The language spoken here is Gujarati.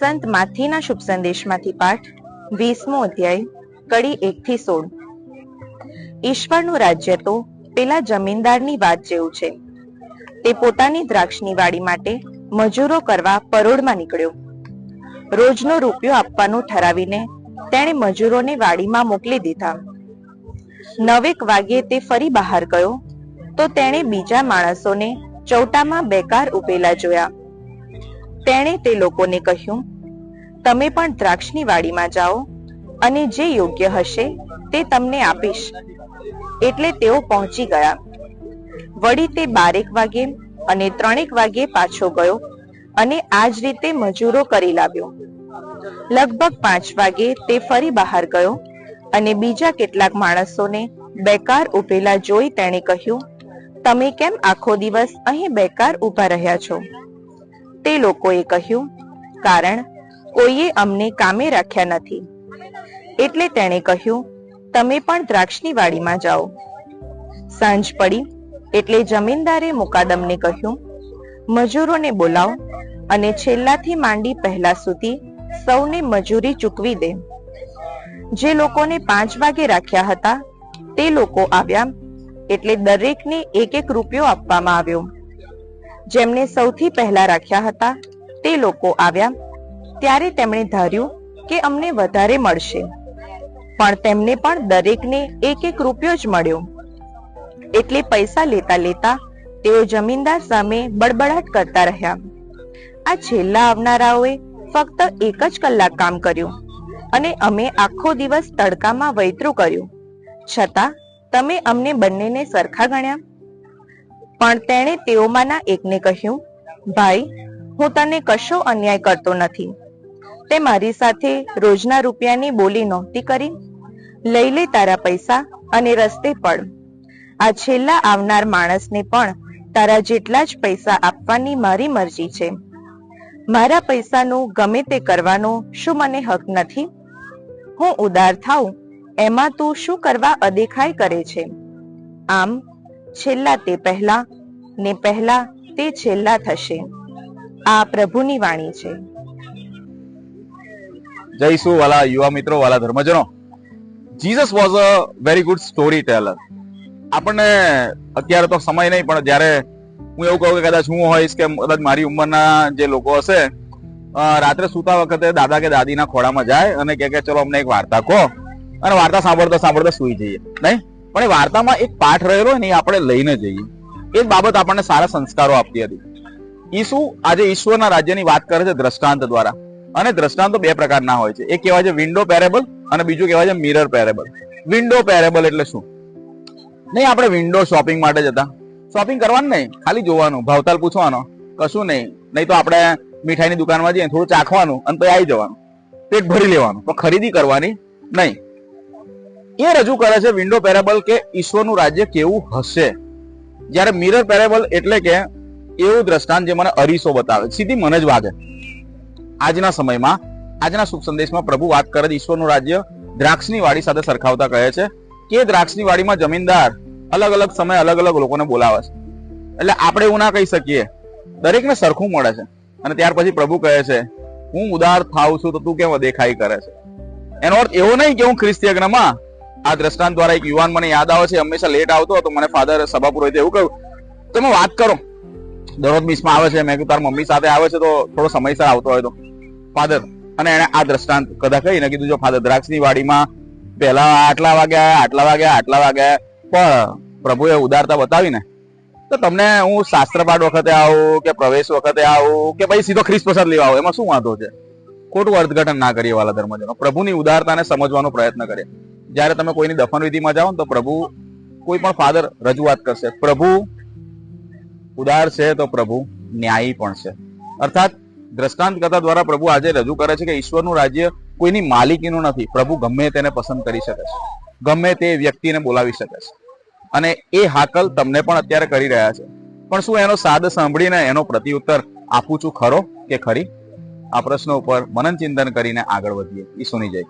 સંત માથીના શુભ સંદેશમાંથી પાઠ, વીસમો અધ્યાય, કડી એક થી સોળ. ઈશ્વરનું રાજ્ય તો પેલા જમીનદારની વાત જેવું છે. તે પોતાની દ્રાક્ષની વાડી માટે મજૂરો કરવા પરોળમાં નીકળ્યો. રોજનો રૂપિયો આપવાનું ઠરાવીને તેણે મજૂરોને વાડીમાં મોકલી દીધા. નવેક વાગ્યે તે ફરી બહાર ગયો, તો તેણે બીજા માણસોને ચૌટામાં બેકાર ઉભેલા જોયા. તેણે તે લોકોને કહ્યું, તમે પણ દ્રાક્ષની વાડીમાં જાઓ અને જે યોગ્ય હશે તે તમને આપીશ. એટલે તેઓ પહોંચી ગયા. વળી તે બારેક વાગે અને ત્રણેક વાગે પાછો ગયો અને આ જ રીતે મજૂરો કરી લાવ્યો. લગભગ પાંચ વાગે તે ફરી બહાર ગયો અને બીજા કેટલાક માણસોને બેકાર ઉભેલા જોઈ તેણે કહ્યું, તમે કેમ આખો દિવસ અહીં બેકાર ઊભા રહ્યા છો? લોકોએ કહ્યું, કારણ કોઈએ અમને કામે રાખ્યા નથી. એટલે તેણે કહ્યું, તમે પણ દ્રાક્ષની વાડીમાં જાઓ. સાંજ પડી એટલે જમીનદારે મુકાદમને કહ્યું, મજૂરોને બોલાવો અને છેલ્લાથી માંડી પહેલા સુધી સૌને મજૂરી ચૂકવી દે. જે લોકોને પાંચ વાગે રાખ્યા હતા, તે લોકો આવ્યા એટલે દરેકને એક એક રૂપિયો આપવામાં આવ્યો. જેમને સૌથી પહેલા રાખ્યા હતા, તે લોકો આવ્યા. ત્યારે તેમણે ધાર્યું કે અમને વધારે મળશે. પણ તેમને પણ દરેકને એક એક રૂપિયો જ મળ્યો. એટલે પૈસા લેતા લેતા તેઓ જમીનદાર સામે બડબડાટ કરતા રહ્યા. આ છેલ્લા આવનારાઓએ ફક્ત એક જ કલાક કામ કર્યું અને અમે આખો દિવસ તડકામાં વૈતરું કર્યું. છતાં, તમે અમને બંનેને સરખા ગણ્યા. પણ તેણે તેઓમાંના એકને કહ્યું, ભાઈ, હું તને કશો અન્યાય કરતો નથી. તે મારી સાથે રોજના રૂપિયાની બોલી નહોતી કરી. લઈ લે તારા પૈસા અને રસ્તે પડ. આ છેલ્લા આવનાર માણસને પણ તારા જેટલા જ પૈસા આપવાની મારી મરજી છે. મારા પૈસાનું ગમે તે કરવાનો શું મને હક નથી? હું ઉદાર થાઉં, એમાં તું શું કરવા અદેખાઈ કરે છે? આમ છેલ્લા તે પહેલા ને પહેલા તે છેલ્લા થશે. આ પ્રભુની વાણી છે. જય શું વાલા યુવા મિત્રો, વાલા ધર્મજનો. Jesus was a very good story teller આપણને અત્યારે તો સમય નહીં, પણ જ્યારે હું એવું કહું કે કદાચ હું હોઈશ કે કદાચ મારી ઉંમરના જે લોકો હશે રાત્રે સૂતા વખતે દાદા કે દાદીના ખોળામાં જાય અને કે, ચલો અમને એક વાર્તા કહો. અને વાર્તા સાંભળતા સાંભળતા સુઈ જઈએ. નહીં? પણ એ વાર્તામાં એક પાઠ રહેલો ને એ આપણે લઈને જઈએ. એ બાબત આપણને સારા સંસ્કારો આપતી હતી. ઈસુ આજે ઈશ્વરના રાજ્યની વાત કરે છે દ્રષ્ટાંત દ્વારા. અને દ્રષ્ટાંતો બે પ્રકારના હોય છે. એક કહેવાય છે વિન્ડો પેરેબલ અને બીજું કહેવાય છે મિરર પેરેબલ વિન્ડો પેરેબલ એટલે શું? નહીં, આપણે વિન્ડો શોપિંગ માટે જતા શોપિંગ કરવાનું નહીં, ખાલી જોવાનું, ભાવતાલ પૂછવાનો. કશું નહીં. નહીં તો આપણે મીઠાઈની દુકાનમાં જઈએ થોડું ચાખવાનું અને પછી આવી જવાનું. પેટ ભરી લેવાનું. પણ ખરીદી કરવાની નહીં. એ રજૂ કરે છે વિન્ડો પેરેબલ કે ઈશ્વરનું રાજ્ય કેવું હશે? જ્યારે મિરર પેરેબલ એટલે કે એવું દ્રષ્ટાંત જે મને અરીસો બતાવે. સીધી મને જ વાગે. આજના સમયમાં, આજના શુભ સંદેશમાં પ્રભુ વાત કરે છે ઈશ્વરનું રાજ્ય દ્રાક્ષની વાડી સાથે સરખાવતા કહે છે કે દ્રાક્ષની વાડીમાં જમીનદાર અલગ અલગ સમય અલગ અલગ લોકોને બોલાવે છે. એટલે આપણે એવું ના કહી શકીએ. દરેકને સરખું મળે છે. અને ત્યાર પછી પ્રભુ કહે છે, હું ઉદાર થાવ છું તો તું કેમ દેખાઈ કરે છે? એનો અર્થ એવો નહીં કે હું ખ્રિસ્તી યજ્ઞમાં આ દ્રષ્ટાંત દ્વારા એક યુવાન મને યાદ આવે છે, હંમેશા લેટ આવતો હતો, મને ફાધર સભા પુરોહિતે એવું કહ્યું. તમે વાત કરો. દરરોજ મિસમાં આવે છે, મેં કીધું, તાર મમ્મી સાથે આવે છે તો થોડો સમયસર આવતો હોય તો. ફાધર અને એને આ દ્રષ્ટાંત કદા કહીને કીધું, જો ફાધર દ્રાક્ષની વાડીમાં પહેલા આટલા વાગ્યા આટલા વાગ્યા આટલા વાગ્યા, પણ પ્રભુએ ઉદારતા બતાવીને, તો તમને હું શાસ્ત્ર પાઠ વખતે આવું કે પ્રવેશ વખતે આવું કે પછી સીધો ખ્રિસ્ત પ્રસાદ લેવા આવું, એમાં શું વાંધો છે? ખોટું અર્થઘટન ના કરીએ વાલા ધર્મજનો. પ્રભુની ઉદારતાને સમજવાનો પ્રયત્ન કરીએ. જ્યારે તમે કોઈની દફન વિધિમાં જાઓ તો પ્રભુ કોઈ પણ ફાધર રજૂઆત કરશે. પ્રભુ ઉદાર છે તો પ્રભુ ન્યાયી પણ છે. અર્થાત દ્રષ્ટાંત કથા દ્વારા પ્રભુ આજે રજૂ કરે છે કે ઈશ્વરનું રાજ્ય કોઈની માલિકીનું નથી. પ્રભુ ગમે તેને પસંદ કરી શકે છે. ગમે તે વ્યક્તિને બોલાવી શકે છે. અને એ હાકલ તમને પણ અત્યારે કરી રહ્યા છે. પણ શું એનો સાદ સાંભળીને એનો પ્રત્યુત્તર આપું છું ખરો કે ખરી? આ પ્રશ્નો ઉપર મનન ચિંતન કરીને આગળ વધીએ. ઈસુની જય.